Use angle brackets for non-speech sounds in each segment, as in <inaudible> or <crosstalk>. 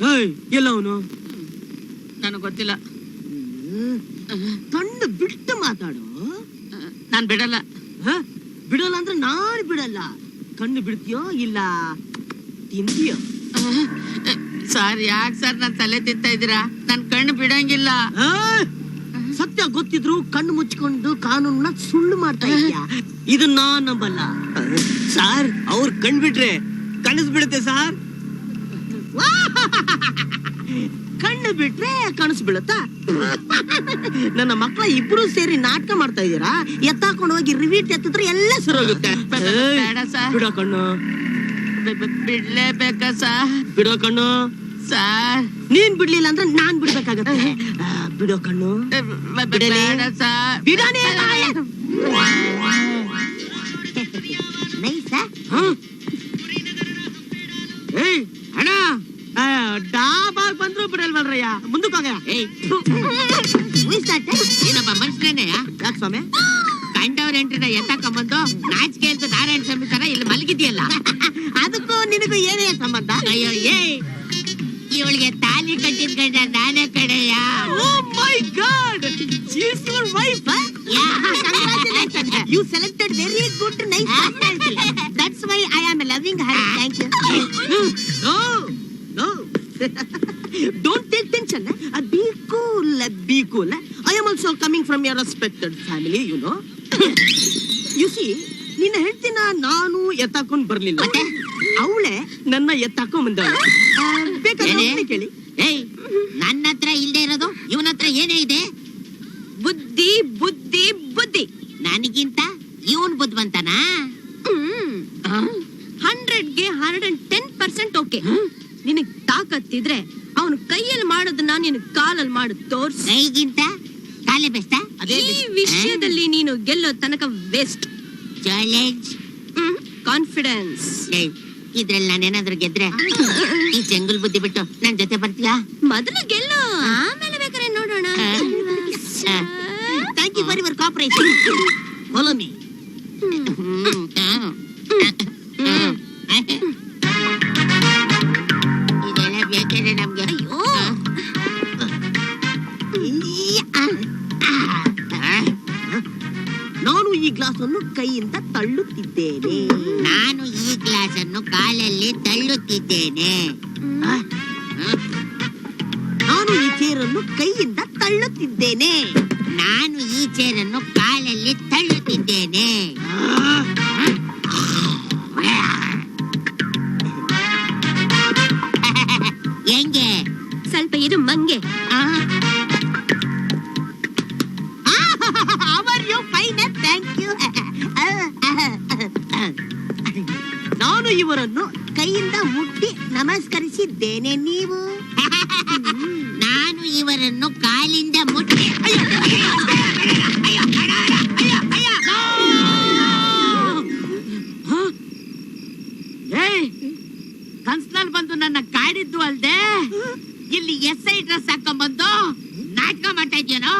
ಎಲ್ಲ ಅವನು? ನನಗೆ ಗೊತ್ತಿಲ್ಲ. ಕಣ್ಣು ಬಿಟ್ಟು ಮಾತಾಡು. ನಾನು ಬಿಡಲ್ಲ. ಹ? ಬಿಡಲ್ಲ ಅಂದ್ರೆ ನಾನು ಬಿಡಲ್ಲ. ಕಣ್ಣು ಬಿಡ್ತೀಯೋ ಇಲ್ಲ ತಿಂತೀಯೋ? ಸರ್ ಯಾಕೆ ಸರ್ ನನ್ನ ತಲೆ ತಿಂತಾ ಇದ್ದೀರಾ? ನನ್ನ ಕಣ್ಣು ಬಿಡಂಗಿಲ್ಲ! ಸತ್ಯ ಗೊತ್ತಿದ್ರು ಕಣ್ಣು ಮುಚ್ಕೊಂಡು ಕಾನೂನ ಸುಳ್ಳು ಮಾಡ್ತಾ ಇದನ್ನ ಇದು ನಾನ್ ನಂಬಲ್ಲ. ಸಾರ್ ಅವ್ರು ಕಣ್ಬಿಟ್ರೆ ಕನಸ್ಬಿಡುತ್ತೆ ಸಾರ್. <laughs> ಕಣ್ಣು ಬಿಟ್ರೆ ಕನಸು ಬೀಳುತ್ತಾ? ನನ್ನ ಮಕ್ಕಳ ಇಬ್ರು ಸೇರಿ ನಾಟಕ ಮಾಡ್ತಾ ಇದೀರಾ ಎತ್ತಾಕೊಂಡು ಹೋಗಿ ರಿವೀಟ್ ಎತ್ತಿದ್ರೆ ಎಲ್ಲ ಸರೋಗುತ್ತೆ ಬೇಡ ಕಣ್ಣು. ಬಿಡ್ಲೇಬೇಕಾ ಸರ್. ಬಿಡೋ ಕಣ್ಣು. ಸರ್. ನೀನ್ ಬಿಡ್ಲಿಲ್ಲ ಅಂದ್ರೆ ನಾನ್ ಬಿಡ್ಬೇಕಾಗತ್ತೆ. ಬಿಡೋ ಕಣ್ಣು. ಬಿಡೋಣ ಬೆ- ಬೆ- ಬಿಡಲೇ? ಬೇಡ ಸರ್. ಬಿಡಾನೇ ನಾಯ. ನೈಸಾ ಹ? ಏಯ್ ಅಣ್ಣ ಆ, ಡಾಬಾಗ್ ಬಂದ್ರು ಬಿಡಲ್ವಲ್ರಯ್ಯ? ಮುಂದಕ್ಕೆ ಹೋಗ ಏಯ್. ಉಳಿಸಾಟ ಏನಪ್ಪ ಮನುಷ್ಯನೇ ಯಾಕೆ ಸ್ವಾಮಿ? ಕಂಡವ್ರ ಎಂಟ್ರಿನ ಎತ್ತಾಕೊಂಬಂದು ನಾಚಿಕೆ ಅಂತ ನಾರಾಯಣ ಸ್ವಾಮಿ ತರ ಇಲ್ಲಿ ಮಲಗಿದ್ಯಲ್ಲ? <laughs> ಅದಕ್ಕೂ ನಿನಗೂ ಏನೇ ಸಂಬಂಧ? ಅಯ್ಯೋ ಏಯ್. ಇವಳಿಗೆ ತಾಲಿ ಕಟ್ಟಿದ ಗಂಡ ನಾನೇ ಕಡೆಯ ಓ my God she is your wife you selected very good nice that's why I am loving her thank you no no don't take tension be cool be cool I am also coming from your respected family you know you see ನಿನ್ನ ಹೆಂಡತಿನ ನಾನು ಎತ್ತಾಕೊಂಡ್ ಬರ್ಲಿಲ್ಲ. <laughs> ಅವಳೆ ನನ್ನ ಎತ್ತಾಕೊಂಡ್ ಬಂದವಳೆ. ಕೇಳಿ. ಏಯ್ ನನ್ನ ಹತ್ರ ಇಲ್ದೇ ಇರೋದು? ಇವನ ಹತ್ರ ಏನೇ ಇದೆ? ಬುದ್ಧಿ ಬುದ್ಧಿ ಬುದ್ಧಿ. ನನಗಿಂತ ಇವನ್ ಬುದ್ಧಿವಂತನಾ? ಹಂಡ್ರೆಡ್ಗೆ hundred and ten percent okay ನಿನಗ್ ತಾಕತ್ತಿದ್ರೆ ಅವನು ಕೈಯಲ್ಲಿ ಮಾಡೋದನ್ನ ನಿನ್ ಕಾಲಲ್ಲಿ ಮಾಡು ತೋರ್ಸು. ಕೈಗಿಂತ ಕಾಲೇ ಬೆಸ್ಟ ಅದೇ ಈ ವಿಷಯದಲ್ಲಿ ನೀನು ಗೆಲ್ಲೋ ತನಕ ವೇಸ್ಟ್ ಚಾಲೆಂಜ್ ಕಾನ್ಫಿಡೆನ್ಸ್ ಇದ್ರಲ್ಲಿ ನಾನೇನಾದ್ರೂ ಗೆದ್ರೆ ಈ ಜಂಗಲ್ ಬುದ್ಧಿ ಬಿಟ್ಟು ನನ್ ಜೊತೆ ಬರ್ತೀಯಾ? ಮೊದಲು ಗೆಲ್ಲು. ಆಮೇಲೆ ಬೇಕಾದ್ರೆ ನೋಡೋಣ. Thank you for your cooperation follow me. ಇದೆಲ್ಲ ನಮ್ಗೆ. ಅಯ್ಯೋ. ನಾನು ಈ ಗ್ಲಾಸ್ ಅನ್ನು ಕೈಯಿಂದ ತಳ್ಳುತ್ತಿದ್ದೇನೆ. ನಾನು ಈ ಗ್ಲಾಸ್ ಅನ್ನು ಕಾಲಲ್ಲಿ ತಳ್ಳುತ್ತಿದ್ದೇನೆ ನಾನು ಈ ಚೇರನ್ನು ಕೈಯಿಂದ ತಳ್ಳುತ್ತಿದ್ದೇನೆ. ನಾನು ಈ ಚೇರನ್ನು ಕಾಲಲ್ಲಿ ತಳ್ಳುತ್ತಿದ್ದೇನೆ. <laughs> ಹೆಂಗೆ? ಸ್ವಲ್ಪ ಇದು ಮಂಗೆ. ಅವರ್ ಇವರನ್ನು ಕೈಯಿಂದ ಮುಟ್ಟಿ ನಮಸ್ಕರಿಸಿದ್ದೇನೆ ನೀವು? <laughs> ನಾನು ಇವರನ್ನು ಕಾಲಿಂದ ಮುಟ್ಟಿ. ಕನ್ಸ್ನಲ್ಲಿ ಬಂದು ನನ್ನ ಕಾಡಿದ್ದು ಅಲ್ದೆ? ಇಲ್ಲಿ ಎಸ್ ಐ ಡ್ರೆಸ್ ಹಾಕೊಂಡ್ಬಂದು ನಾಟಕ ಮಾಡ್ತಾ ಇದೆಯೇನೋ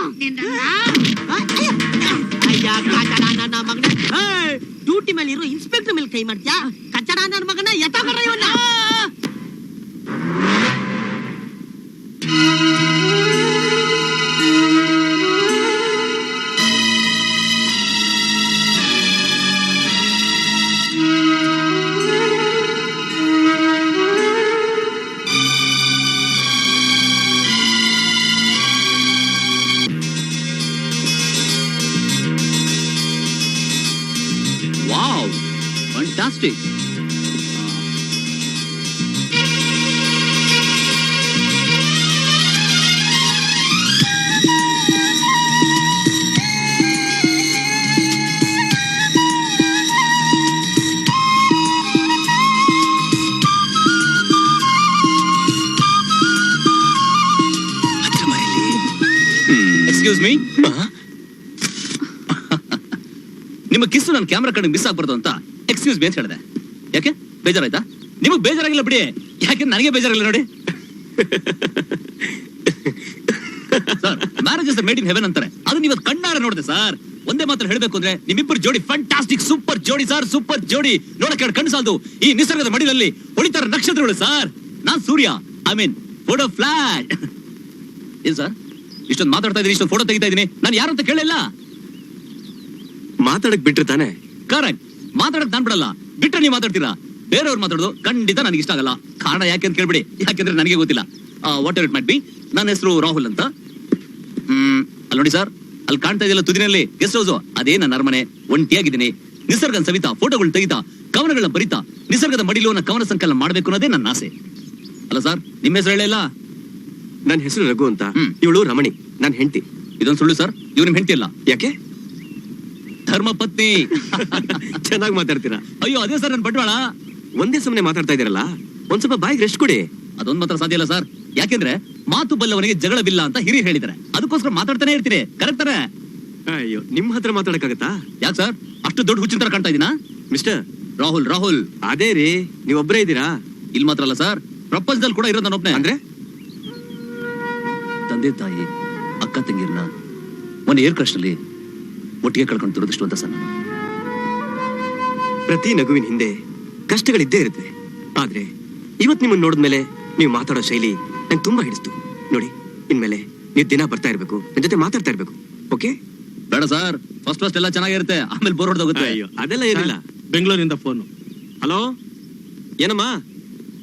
ನನ್ನ ಮೇಲೆ ಇರೋ ಇನ್ಸ್ಪೆಕ್ಟರ್ ಮೇಲೆ ಕೈ ಮಾಡ್ತೀಯಾ? ಕಚ್ಚಡ ನನ್ನ ಮಗನ ಎತ್ತ ಬರ ಇವನ್ನ ಫಂಟಾಸ್ಟಿಕ್ ಎಕ್ಸ್ಕ್ಯೂಸ್ ಮೀ ನಿಮ್ಮ ಕಿಸ್ಸು ನನ್ನ ಕ್ಯಾಮ್ರಾ ಕಡೆ ಮಿಸ್ ಆಗ್ಬಾರ್ದು ಅಂತ ಎಕ್ಸ್ಕ್ಯೂಸ್ ಮೀ ಅಂತ ಹೇಳಿದೆ. ಯಾಕೆ? ಬೇಜಾರಾಯ್ತಾ? ನಿಮಗೆ ಬೇಜಾರಾಗಿಲ್ಲ ಬಿಡಿ. ಯಾಕೆ ನನಗೆ ಬೇಜಾರಾಗಿಲ್ಲ ನೋಡಿ. Sir marriage made in heaven ಅಂತಾರೆ. ಅದು ನೀವು ಕಣ್ಣಾರ ನೋಡಿದೆ ಸರ್ ಒಂದೇ ಮಾತ್ರ ಹೇಳಬೇಕು ಅಂದ್ರೆ ನಿಮ್ಮಿಬ್ಬರು ಜೋಡಿ ಫ್ಯಾಂಟಾಸ್ಟಿಕ್ ಸೂಪರ್ ಜೋಡಿ ಸರ್ ಸೂಪರ್ ಜೋಡಿ. ನೋಡಕ್ಕೆ ಎರಡು ಕಣ್ಣು ಸಾಲದು. ಈ ನಿಸರ್ಗದ ಮಡಿಲಲ್ಲಿ ಹೊಡಿತಾರ ನಕ್ಷತ್ರಗಳು sir non Surya. I mean photo flat ಏನ್ ಸರ್ ಇಷ್ಟೊಂದು ಮಾತಾಡ್ತಾ ಇದೀನಿ ಇಷ್ಟೊಂದು ಫೋಟೋ ತೆಗಿತಾ ಇದ್ದೀನಿ. ನಾನು ಯಾರು ಅಂತ ಕೇಳಿಲ್ಲ ಮಾತಾಡಕ್ ಬಿಟ್ರಿ ತಾನೆ? ಕರೆಕ್ಟ್ ಮಾತಾಡಕ್ ನಾನ್ ಬಿಡಲ್ಲ. ಬಿಟ್ರೆ ನೀವು ಮಾತಾಡ್ತೀರಾ? ಬೇರೆಯವ್ರು ಮಾತಾಡೋದು ಖಂಡಿತ ನನಗೆ ಇಷ್ಟ ಆಗಲ್ಲ. ಕಾರಣ ಯಾಕೆ ಅಂತ ಕೇಳ್ಬಿಡಿ. ಯಾಕೆಂದ್ರೆ ನನಗೆ ಗೊತ್ತಿಲ್ಲ. ವಾಟ್ ಇಟ್ ಮೈಟ್ ಬಿ ನನ್ನ ಹೆಸರು ರಾಹುಲ್ ಅಂತ. ಹ್ಮ್ ಅಲ್ಲಿ ನೋಡಿ ಸರ್. ಅಲ್ಲಿ ಕಾಣ್ತಾ ಇದೆಯಲ್ಲ ತುದಿನಲ್ಲಿ? ಗೆಸ್ಟ್ ಹೌಸ್ ಅದೇ ನನ್ನ ಅರಮನೆ. ಒಂಟಿಯಾಗಿದ್ದೀನಿ. ನಿಸರ್ಗನ್ ಸವಿತಾ ಫೋಟೋಗಳು ತೆಗಿತಾ ಕವನಗಳನ್ನ ಬರಿತಾ ನಿಸರ್ಗದ ಮಡಿಲು ಕವನ ಸಂಕಲನ ಮಾಡಬೇಕು ಅನ್ನೋದೇ ನನ್ನ ಆಸೆ. ಅಲ್ಲ ಸರ್ ನಿಮ್ಮ ಹೆಸರು ಹೇಳಿಲ್ಲ ನನ್ನ ಹೆಸರು ರಘು ಅಂತ. ಇವಳು ರಮಣಿ. ನನ್ನ ಹೆಂಡತಿ. ಇದೊಂದು ಸುಳ್ಳು ಸರ್. ಇವ್ ನಿಮ್ ಹೆಂಡತಿ ಅಲ್ಲ. ಯಾಕೆ? ಧರ್ಮ ಪತ್ನಿ ಚೆನ್ನಾಗಿ ಮಾತಾಡ್ತೀರಾ. ಅಯ್ಯೋ ಅದೇ ಸರ್ ನನ್ ಬಟ್ವಾಳ. ಒಂದೇ ಸಮನೆ ಮಾತಾಡ್ತಾ ಇದ್ದೀರಲ್ಲ ಒಂದ್ ಸ್ವಲ್ಪ ಬಾಯಿಗೆ ರೆಸ್ಟ್ ಕೊಡಿ. ಅದೊಂದ್ ಮಾತ್ರ ಸಾಧ್ಯ ಇಲ್ಲ ಸರ್. ಯಾಕೆಂದ್ರೆ ಮಾತು ಬಲ್ಲವನಿಗೆ ಜಗಳವಿಲ್ಲ ಅಂತ ಹಿರಿಯ ಹೇಳಿದ್ದಾರೆ. ಅದಕ್ಕೋಸ್ಕರ ಮಾತಾಡ್ತಾನೆ ಇರ್ತೀನಿ. ಕರೆಕ್ಟ್ ತಾನೆ? ಅಯ್ಯೋ ನಿಮ್ ಹತ್ರ ಮಾತಾಡಕ್ಕಾಗತ್ತಾ? ಯಾಕೆ ಸರ್? ಅಷ್ಟು ದೊಡ್ಡ ಹುಚ್ಚಿನ ತರ ಕಾಣ್ತಾ ಇದೀನಾ? ಮಿಸ್ಟರ್. ರಾಹುಲ್ ರಾಹುಲ್. ಅದೇ ರೀ ನೀವ್ ಒಬ್ರೇ ಇದ್ದೀರಾ? ಇಲ್ಲಿ ಮಾತ್ರ ಅಲ್ಲ ಸರ್. ಪ್ರಪಂಚದಲ್ಲಿ ಕೂಡ ಇರೋದು ನಾನು ಅಂದ್ರೆ? ತಂದೆ ತಾಯಿ ಅಕ್ಕ ತಂಗಿರ್ನ ಮೊನ್ನೆ ಏರ್ ಕ್ರಶ್ ಅಲ್ಲಿ ಒಟ್ಟಿಗೆ ಕಳ್ಕೊಂಡು ದುರದೃಷ್ಟು ಅಂತ ಸರ್ ನಾನು. ಪ್ರತಿ ನಗುವಿನ ಹಿಂದೆ ಕಷ್ಟಗಳಿದ್ದೇ ಇರುತ್ತೆ. ಆದ್ರೆ ಇವತ್ ನಿಮ್ಮನ್ನ ನೋಡಿದ್ಮೇಲೆ ನೀವು ಮಾತಾಡೋ ಶೈಲಿ ನಂಗೆ ತುಂಬಾ ಹಿಡಿಸ್ತು. ನೋಡಿ ಇನ್ಮೇಲೆ ನೀವು ದಿನ ಬರ್ತಾ ಇರ್ಬೇಕು ನನ್ನ ಜೊತೆ ಮಾತಾಡ್ತಾ ಇರ್ಬೇಕು ಓಕೆ? ಬೇಡ ಸರ್ ಫಸ್ಟ್ ಫಸ್ಟ್ ಎಲ್ಲ ಚೆನ್ನಾಗಿರುತ್ತೆ ಆಮೇಲೆ ಬೋರ್ ಹೊಡೆದೋಗುತ್ತೆ. ಅಯ್ಯೋ ಅದೆಲ್ಲ ಏನಿಲ್ಲ. ಬೆಂಗಳೂರಿಂದ ಫೋನು ಹಲೋ? ಏನಮ್ಮ?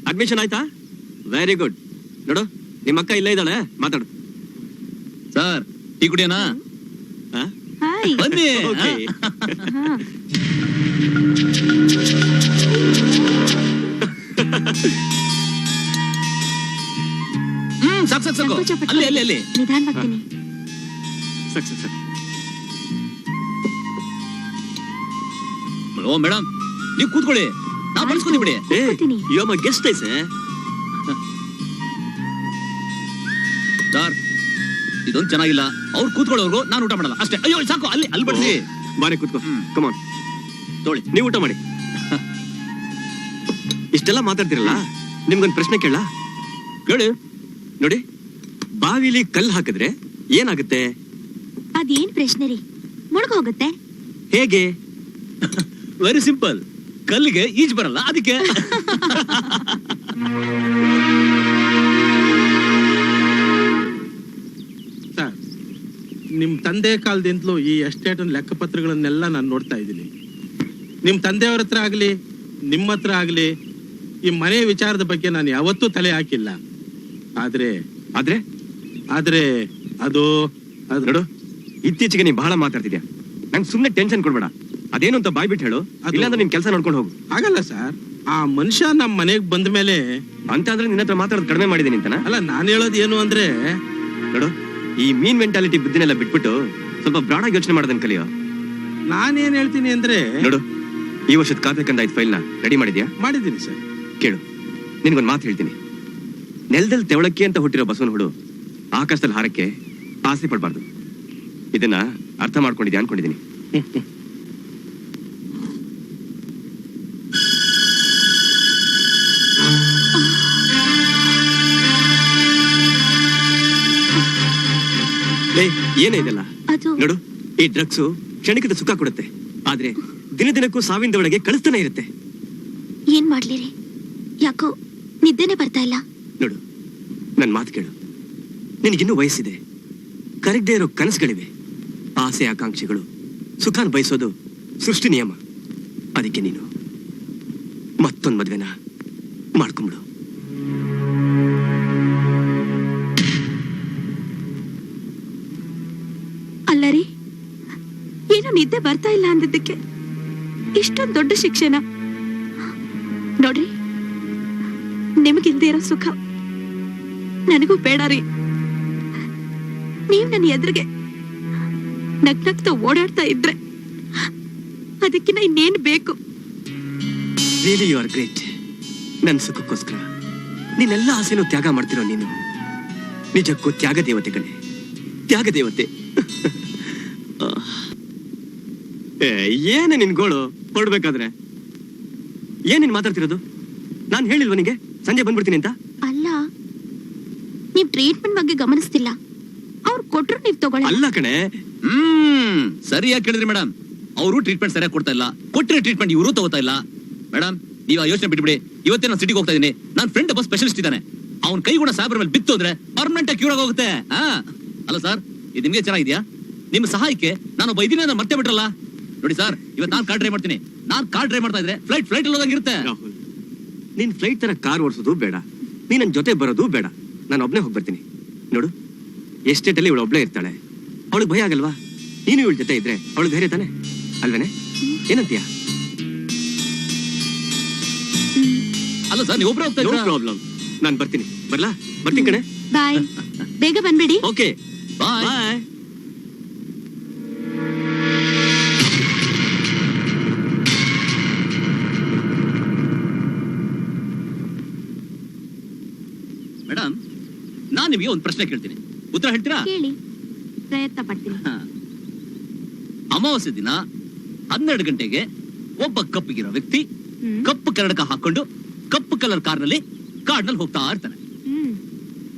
ಅಡ್ಮಿಷನ್ ಆಯ್ತಾ? ವೆರಿ ಗುಡ್ ನೋಡು ನಿಮ್ಮ ಅಕ್ಕ ಇಲ್ಲೇ ಇದ್ದಾಳೆ ಮಾತಾಡು. ಸರ್ ಟೀ ಕುಡಿಯೋಣ? ಬನ್ನಿ Okay. ಹ್ಮ್ ಸಾಕು ಸಾಕು ಸಾಕು ಸಂಕೋಚ ಅಲ್ಲಿ ಅಲ್ಲಿ ಅಲ್ಲಿ ನಿಧಾನವಾಗ್ತೀನಿ ಸಾಕ್ ಸಕ್ಸಸ್ ಸಾಕ್ ಓ ಮೇಡಮ್ ನೀವು ಕೂತ್ಕೊಳ್ಳಿ ನಾ ಬಳಸ್ಕೊಂಡಿ ಬಿಡಿ ಏ. ಯು ಆರ್ ಮೈ ಗೆಸ್ಟ್ ಐಸೆ ಇದೊಂದು ಚೆನ್ನಾಗಿಲ್ಲ. ಅವ್ರು ಕೂತ್ಕೊಳ್ಳೋರ್ಗು ನಾನು ಊಟ ಮಾಡಲ್ಲ. ಅಷ್ಟೇ. ಅಯ್ಯೋ ಸಾಕು. ಅಲ್ಲಿ ಅಲ್ಲಿ ಬಡಿಸಿ. ಬಾರಿ ಕೂತ್ಕೋ. ಕಮಾನ್ ತೋಳಿ ನೀವು ಊಟ ಮಾಡಿ. ಇಷ್ಟೆಲ್ಲ ಮಾತಾಡ್ತಿರಲ್ಲ? ನಿಮ್ಗೊಂದು ಪ್ರಶ್ನೆ ಕೇಳ ಕೇಳಿ. ನೋಡಿ. ಬಾವಿಲಿ ಕಲ್ಲು ಹಾಕಿದ್ರೆ ಏನಾಗುತ್ತೆ? ಅದೇನ್ ಪ್ರಶ್ನೆ ರೀ? ಮುಳುಗೋಗುತ್ತೆ. ಹೇಗೆ? ವೆರಿ ಸಿಂಪಲ್ ಕಲ್ಲಿಗೆ ಈಜ್ ಬರಲ್ಲ. ಅದಕ್ಕೆ. <laughs> ನಿಮ್ ತಂದೆ ಕಾಲದಿಂದಲೂ ಈ ಎಸ್ಟೇಟ್ ಲೆಕ್ಕಪತ್ರಗಳನ್ನೆಲ್ಲ ನಾನು ನೋಡ್ತಾ ಇದ್ದೀನಿ. ನಿಮ್ಮ ತಂದೆಯವ್ರ ಹತ್ರ ಆಗಲಿ ನಿಮ್ಮ ಹತ್ರ ಆಗಲಿ ಈ ಮನೆ ವಿಚಾರದ ಬಗ್ಗೆ ನಾನು ಯಾವತ್ತೂ ತಲೆ ಹಾಕಿಲ್ಲ. ಆದ್ರೆ ಆದ್ರೆ ಆದ್ರೆ ಅದು ಅದು ನೋಡು. ಇತ್ತೀಚೆಗೆ ನೀವು ಬಹಳ ಮಾತಾಡ್ತಿದ್ಯಾ? ನಂಗೆ ಸುಮ್ಮನೆ ಟೆನ್ಷನ್ ಕೊಡ್ಬೇಡ. ಅದೇನು ಅಂತ ಬಾಯ್ ಬಿಟ್ಟು ಹೇಳು. ಅದು- ಇಲ್ಲಾಂದ್ರೆ ನಿನ್ ಕೆಲಸ ನೋಡ್ಕೊಂಡು ಹೋಗು. ಆಗಲ್ಲ ಸರ್. ಆ ಮನುಷ್ಯ ನಮ್ಮ ಮನೆಗೆ ಬಂದ ಮೇಲೆ ಅಂತಂದ್ರೆ ನಿನ್ನ ಹತ್ರ ಮಾತಾಡೋದು ಕಡಿಮೆ ಮಾಡಿದ್ದೀನಿ ಅಂತನಾ? ಅಲ್ಲ ನಾನು ಹೇಳೋದು ಏನು ಅಂದ್ರೆ ನೋಡು. ಈ ಮೀನ್ ಮೆಂಟಾಲಿಟಿ ಬುದ್ಧಿನೆಲ್ಲ ಬಿಟ್ಬಿಟ್ಟು ಸ್ವಲ್ಪ ಬ್ರಾಡ್ ಆಗಿ ಯೋಚನೆ ಮಾಡೋದನ್ನ ಕಲಿಯೋ. ನಾನೇನ್ ಹೇಳ್ತೀನಿ ಅಂದ್ರೆ ನೋಡು ಈ ವರ್ಷದ ಕಾತಕ್ಕಂದ ಐದು ಫೈಲ್ನ ರೆಡಿ ಮಾಡಿದ್ಯಾ? ಮಾಡಿದ್ದೀನಿ ಸರ್. ಕೇಳು ನಿನ್ಗೊಂದು ಮಾತು ಹೇಳ್ತೀನಿ. ನೆಲದಲ್ಲಿ ತೆವಳಕ್ಕೆ ಅಂತ ಹುಟ್ಟಿರೋ ಬಸವನ ಹುಡು ಆಕಾಶದಲ್ಲಿ ಹಾರಕ್ಕೆ ಆಸೆ ಪಡಬಾರ್ದು. ಇದನ್ನ ಅರ್ಥ ಮಾಡ್ಕೊಂಡಿದ್ಯಾ ಅನ್ಕೊಂಡಿದ್ದೀನಿ <laughs> ಏನೇ ಇದೆಲ್ಲ ಅದು ನೋಡು ಈ ಡ್ರಗ್ಸು ಕ್ಷಣಿಕದ ಸುಖ ಕೊಡುತ್ತೆ. ಆದ್ರೆ ದಿನ ದಿನಕ್ಕೂ ಸಾವಿಂದ ಒಳಗೆ ಕಳಿಸ್ತಾನೆ ಇರುತ್ತೆ. ಏನ್ ಮಾಡ್ಲಿರಿ? ಯಾಕೋ ನಿದ್ದೆನೆ ಬರ್ತಾ ಇಲ್ಲ. ನೋಡು ನನ್ ಮಾತು ಕೇಳು. ನಿನಗಿನ್ನೂ ವಯಸ್ಸಿದೆ. ಕರಗದೆ ಇರೋ ಕನಸುಗಳಿವೆ. ಆಸೆ ಆಕಾಂಕ್ಷೆಗಳು ಸುಖಾನ್ ಬಯಸೋದು ಸೃಷ್ಟಿ ನಿಯಮ. ಅದಕ್ಕೆ ನೀನು ಮತ್ತೊಂದು ಮದ್ವೆನ ಮಾಡ್ಕೊಂಬಿಡು. ಏನೋ ನಿದ್ದೆ ಬರ್ತಾ ಇಲ್ಲ ಅಂದಿದ್ದಕ್ಕೆ. ಇಷ್ಟೊಂದು ದೊಡ್ಡ ಶಿಕ್ಷೆನ? ನೋಡ್ರಿ ನಿಮಗಿಲ್ದೇ ಇರೋ ಸುಖ. ನನಗೂ ಬೇಡ ರೀ. ನೀವು ನನ್ನ ಎದುರಿಗೆ ನಗ್ನಗ್ತ ಓಡಾಡ್ತಾ ಇದ್ರೆ ಅದಕ್ಕಿನ್ನ ಇನ್ನೇನು ಬೇಕು? ರಿಯಲಿ ಯು ಆರ್ ಗ್ರೇಟ್ ನನ್ನ ಸುಖಕ್ಕೋಸ್ಕರ. ನೀನೆಲ್ಲ ಆಸೆನೂ ತ್ಯಾಗ ಮಾಡ್ತಿರೋ ನೀನು. ನಿಜಕ್ಕೂ ತ್ಯಾಗ ದೇವತೆ ಕಣೆ. ತ್ಯಾಗ ದೇವತೆ <laughs> ಏನೇ ನಿನ್ ಗೋಳು ಹೊರಡ್ಬೇಕಾದ್ರೆ ಏನ್ ನೀನ್ ಮಾತಾಡ್ತಿರೋದು? ನಾನು ಹೇಳಿಲ್ವ ನಿಂಗೆ? ಸಂಜೆ ಬಂದ್ಬಿಡ್ತೀನಿ ಅಂತ? ಅಲ್ಲ ನೀವ್ ಟ್ರೀಟ್ಮೆಂಟ್ ಬಗ್ಗೆ ಗಮನಿಸ್ತಿಲ್ಲ. ಅವ್ರು ಕೊಟ್ರು ನೀವ್ ತಗೊಳ್ಳಿ ಅಲ್ಲ ಕಣೆ. ಹ್ಮ್ ಸರಿಯಾಗಿ ಕೇಳಿದ್ರಿ ಮೇಡಮ್ ಅವರು ಟ್ರೀಟ್ಮೆಂಟ್ ಸರಿಯಾಗಿ ಕೊಡ್ತಾ ಇಲ್ಲ. ಕೊಟ್ಟಿರೋ ಟ್ರೀಟ್ಮೆಂಟ್ ಇವರು ತಗೋತಾ ಇಲ್ಲ. ಮೇಡಮ್ ನೀವು ಆ ಯೋಚನೆ ಬಿಟ್ಬಿಡಿ. ಇವತ್ತೇ ನಾನು ಸಿಟಿಗೆ ಹೋಗ್ತಾ ಇದ್ದೀನಿ ನನ್ನ ಫ್ರೆಂಡ್ ಒಬ್ಬ ಸ್ಪೆಷಲಿಸ್ಟ್ ಇದ್ದಾನೆ. ಅವ್ನ ಕೈ ಕೂಡ ಸಾಬ್ರ ಮೇಲೆ ಬಿತ್ತು ಅಂದ್ರೆ ಪರ್ಮನೆಂಟ್ ಆಗಿ ಕ್ಯೂರ್ ಆಗೋಗುತ್ತೆ ಆ ಅಲ್ಲ ಸರ್ ಇದು ನಿಮ್ಗೆ ಚೆನ್ನಾಗಿದ್ಯಾ? ನಿಮ್ಮ ಸಹಾಯಕ್ಕೆ ನಾನು ಒಬ್ಬ ಇದೀನಿ ಅಂದ್ರೆ ಮರ್ತೇ ಬಿಟ್ರಲ್ಲ? ನೋಡಿ ಸರ್ ಇವತ್ತು ನಾನು ಕಾರ್ ಡ್ರೈವ್ ಮಾಡ್ತೀನಿ. ನಾನು ಕಾರ್ ಡ್ರೈವ್ ಮಾಡ್ತಾ ಇದ್ರೆ ಫ್ಲೈಟ್ ಫ್ಲೈಟ್ ಇರೋದಂಗಿರುತ್ತೆ ರಾಹುಲ್ ನೀನ್ ಫ್ಲೈಟ್ ತರ ಕಾರ್ ಓಡಿಸೋದು ಬೇಡ. ನೀನ್ ನನ್ನ ಜೊತೆ ಬರೋದು ಬೇಡ. ನಾನು ಒಬ್ನೇ ಹೋಗಿ ಬರ್ತೀನಿ. ನೋಡು ಎಸ್ಟೇಟ್ ಅಲ್ಲಿ ಇವಳು ಒಬ್ಳೇ ಇರ್ತಾಳೆ. ಅವಳಿಗೆ ಭಯ ಆಗಲ್ವಾ? ನೀನು ಇವಳ ಜೊತೆ ಇದ್ರೆ ಅವಳು ಧೈರ್ಯ ತಾನೆ? ಅಲ್ವೇನೆ? ಏನಂತೀಯ? ಅಲ್ಲ ಸರ್ ನೀವು ಒಬ್ರೇ ಹೋಗ್ತಾ ನೋ ಇದ್ದೀರಾ? ಪ್ರಾಬ್ಲಮ್ ನಾನು ಬರ್ತೀನಿ. ಬರ್ಲಾ? ಬರ್ತೀನಿ ಕಣೆ. ಬಾಯ್ ಬೇಗ ಬಂದ್ಬಿಡಿ. ಓಕೆ ಬಾಯ್ ಬಾಯ್ ನಿಮಗೆ ಒಂದು ಪ್ರಶ್ನೆ ಕೇಳ್ತೀನಿ. ಉತ್ತರ ಹೇಳ್ತೀರಾ? ಕೇಳಿ. ಪ್ರಯತ್ನ ಪಡ್ತೀನಿ. ಹಾ. ಅಮಾವಾಸ್ಯೆ ದಿನ ಹನ್ನೆರಡು ಗಂಟೆಗೆ ಒಬ್ಬ ಕಪ್ಪಗಿರೋ ವ್ಯಕ್ತಿ ಹ್ಮ್. ಕಪ್ಪು ಕನ್ನಡಕ ಹಾಕೊಂಡು ಕಪ್ಪು ಕಲರ್ ಕಾರ್ನಲ್ಲಿ ಕಾಡ್ನಲ್ಲಿ ಹೋಗ್ತಾ ಇರ್ತಾನೆ. ಹ್ಮ್.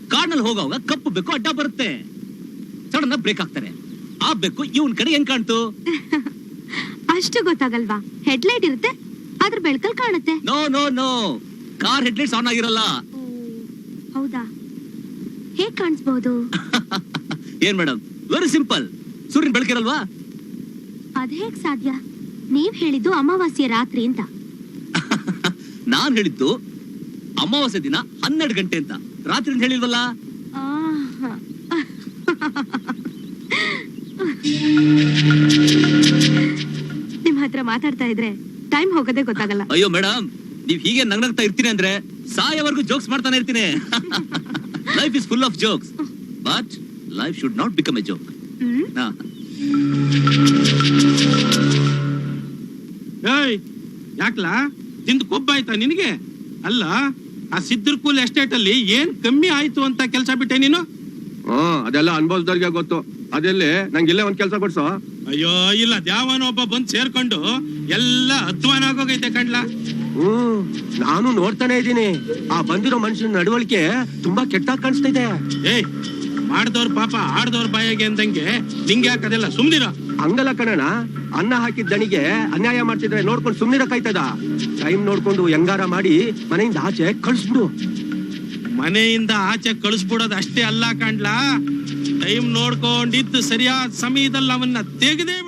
ಕಾರ್ನಲ್ಲಿ ಹೋಗುವಾಗ ಕಪ್ಪು ಬೆಕ್ಕು ಅಡ್ಡ ಬರುತ್ತೆ. ಸಡನ್ ಬ್ರೇಕ್ ಹಾಕ್ತಾರೆ ಆ ಬೆಕ್ಕು ಇವನ್ ಕಡೆ ಹೆಂಗ್ ಕಾಣ್ತು? <laughs> ಅಷ್ಟು ಗೊತ್ತಾಗಲ್ವಾ? ಹೆಡ್ಲೈಟ್ ಇರುತ್ತೆ ಅದ್ರ ಬೆಳಕಲ್ಲಿ ಕಾಣುತ್ತೆ. No no no. Car headlights on ಆಗಿರಲ್ಲ ಓ, ಹೌದಾ ಹೇಗ್ <laughs> ಏನ್ ಮೇಡಮ್ ವೆರಿ ಸಿಂಪಲ್ ಸೂರ್ಯನ ಬೆಳಕಿರಲ್ವಾ? ಅದ್ ಹೇಗ್ ಸಾಧ್ಯ? ನೀವ್ ಹೇಳಿದ್ದು ಅಮಾವಾಸ್ಯೆ ರಾತ್ರಿ ಅಂತ. <laughs> ನಾನ್ ಹೇಳಿದ್ದು ಅಮಾವಾಸ್ಯೆ ದಿನ ಹನ್ನೆರಡು ಗಂಟೆ ಅಂತ. ರಾತ್ರಿ ಅಂತ ಹೇಳಿಲ್ವಲ್ಲ? ಆಹಾ. ನಿಮ್ ಹತ್ರ ಮಾತಾಡ್ತಾ ಇದ್ರೆ ಟೈಮ್ ಹೋಗೋದೇ ಗೊತ್ತಾಗಲ್ಲ. ಅಯ್ಯೋ ಮೇಡಮ್ ನೀವ್ ಹೀಗೆ ನಗ್ನಗ್ತಾ ಇರ್ತೀನಿ ಅಂದ್ರೆ ಸಾಯವರೆಗೂ ಜೋಕ್ಸ್ ಮಾಡ್ತಾನೆ ಇರ್ತೀನಿ. Life is full of jokes but life should not become a joke hmm ಏಯ್ ಯಾಕ್ಲಾ? ತಿಂದು ಕೊಬ್ಬಾಯ್ತಾ ನಿನಗೆ? ಅಲ್ಲ ಆ ಸಿದ್ದರ್ಕೂಲ್ ಎಸ್ಟೇಟ್ ಅಲ್ಲಿ ಏನ್ ಕಮ್ಮಿ ಆಯ್ತು ಅಂತ ಕೆಲಸ ಬಿಟ್ಟೆ ನೀನು? ಹ್ಮ್ ಅದೆಲ್ಲ ಅನ್ಭವಿಸ್ದವ್ರಿಗೆ ಗೊತ್ತು. ಅದೆಲ್ಲಿ? ನಂಗೆ ಇಲ್ಲೇ ಒಂದ್ ಕೆಲಸ ಕೊಡ್ಸು? ಅಯ್ಯೋ ಇಲ್ಲ ದ್ಯಾವನೋ ಒಬ್ಬ ಬಂದ್ ಸೇರ್ಕೊಂಡು ಎಲ್ಲ ಅಧ್ವಾನ ಆಗೋಗೈತೆ ಕಣ್ಲಾ. ಹ್ಮ್ ನಾನು ನೋಡ್ತಾನೆ ಇದ್ದೀನಿ. ಆ ಬಂದಿರೋ ಮನುಷ್ಯನ ನಡವಳಿಕೆ ತುಂಬಾ ಕೆಟ್ಟ ಕಾಣಿಸ್ತಾ ಇದೆ ಏಯ್ ಮಾಡ್ದವ್ರ ಪಾಪ ಆಡ್ದವ್ರ ಬಾಯಿಗೆ ಅಂದಂಗೆ ನಿಂಗೆ ಯಾಕದೆಲ್ಲ ಸುಮ್ನಿರ? ಹಂಗಲ್ಲ ಕಣಣ ಅನ್ನ ಹಾಕಿದ ದಣಿಗೆ ಅನ್ಯಾಯ ಮಾಡ್ತಿದ್ರೆ ನೋಡ್ಕೊಂಡು ಸುಮ್ನಿರಕ್ಕಾಯ್ತದ ಟೈಮ್ ನೋಡ್ಕೊಂಡು ಹೆಂಗಾರ ಮಾಡಿ ಮನೆಯಿಂದ ಆಚೆ ಕಳ್ಸ್ಬಿಡು. ಮನೆಯಿಂದ ಆಚೆ ಕಳಿಸ್ಬಿಡೋದು ಅಷ್ಟೇ ಅಲ್ಲ ಕಾಣ್ಲಾ. ಟೈಮ್ ನೋಡ್ಕೊಂಡಿದ್ದು ಸರಿಯಾದ ಸಮಯದಲ್ಲಿ ಅವನ್ನ ತೆಗೆದೇ